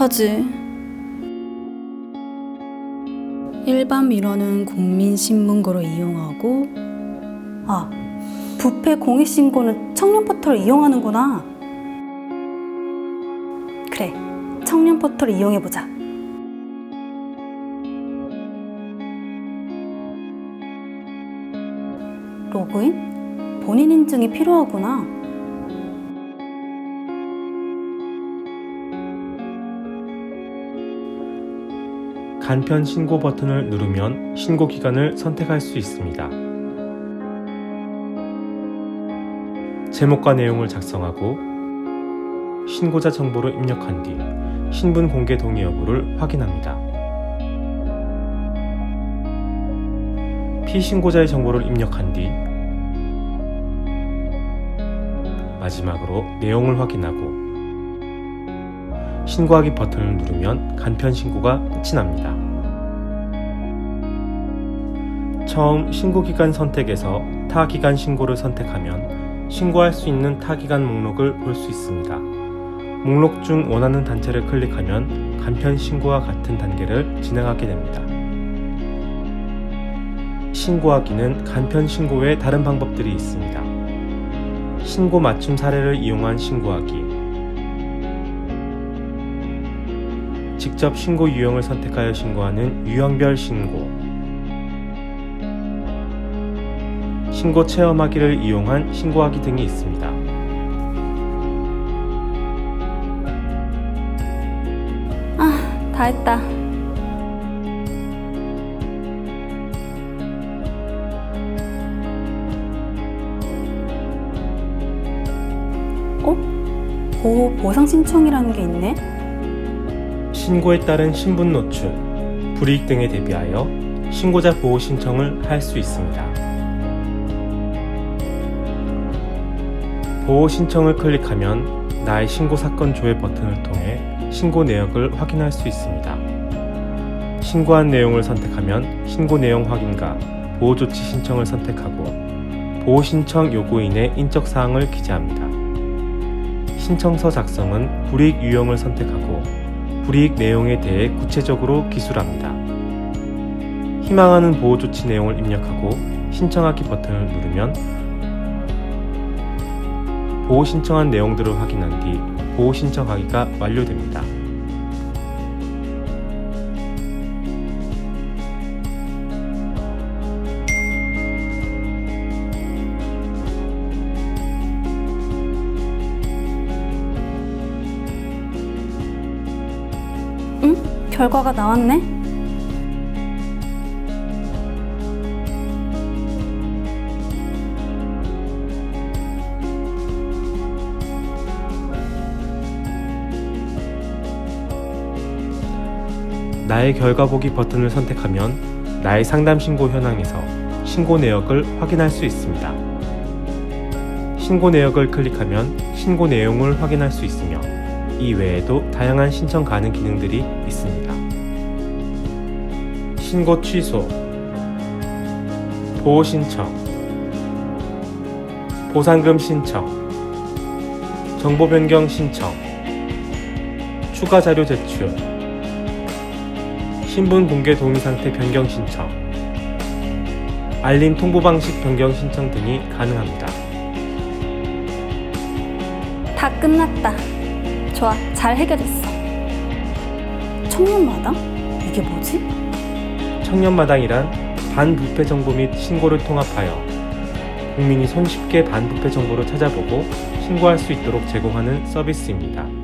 어떡하지? 일반 민원은 국민신문고를 이용하고 아, 부패 공익신고는 청년 포털을 이용하는구나. 그래, 청년 포털을 이용해보자. 로그인? 본인 인증이 필요하구나. 간편 신고 버튼을 누르면 신고 기간을 선택할 수 있습니다. 제목과 내용을 작성하고 신고자 정보를 입력한 뒤 신분 공개 동의 여부를 확인합니다. 피신고자의 정보를 입력한 뒤 마지막으로 내용을 확인하고 신고하기 버튼을 누르면 간편 신고가 끝이 납니다. 처음 신고 기간 선택에서 타 기간 신고를 선택하면 신고할 수 있는 타 기간 목록을 볼 수 있습니다. 목록 중 원하는 단체를 클릭하면 간편 신고와 같은 단계를 진행하게 됩니다. 신고하기는 간편 신고 외 다른 방법들이 있습니다. 신고 맞춤 사례를 이용한 신고하기, 직접 신고 유형을 선택하여 신고하는 유형별 신고, 신고 체험하기를 이용한 신고하기 등이 있습니다. 다 했다. 어? 보호 보상 신청이라는 게 있네? 신고에 따른 신분 노출, 불이익 등에 대비하여 신고자 보호 신청을 할 수 있습니다. 보호 신청을 클릭하면 나의 신고 사건 조회 버튼을 통해 신고 내역을 확인할 수 있습니다. 신고한 내용을 선택하면 신고 내용 확인과 보호 조치 신청을 선택하고 보호 신청 요구인의 인적 사항을 기재합니다. 신청서 작성은 불이익 유형을 선택하고 불이익 내용에 대해 구체적으로 기술합니다. 희망하는 보호 조치 내용을 입력하고 신청하기 버튼을 누르면 보호 신청한 내용들을 확인한 뒤 보호 신청하기가 완료됩니다. 응? 결과가 나왔네? 나의 결과 보기 버튼을 선택하면 나의 상담 신고 현황에서 신고 내역을 확인할 수 있습니다. 신고 내역을 클릭하면 신고 내용을 확인할 수 있으며 이 외에도 다양한 신청 가능 기능들이 있습니다. 신고 취소, 보호 신청, 보상금 신청, 정보 변경 신청, 추가 자료 제출, 신분 공개 동의 상태 변경 신청, 알림 통보 방식 변경 신청 등이 가능합니다. 다 끝났다. 좋아, 잘 해결됐어. 청년마당? 이게 뭐지? 청년마당이란 반부패 정보 및 신고를 통합하여 국민이 손쉽게 반부패 정보를 찾아보고 신고할 수 있도록 제공하는 서비스입니다.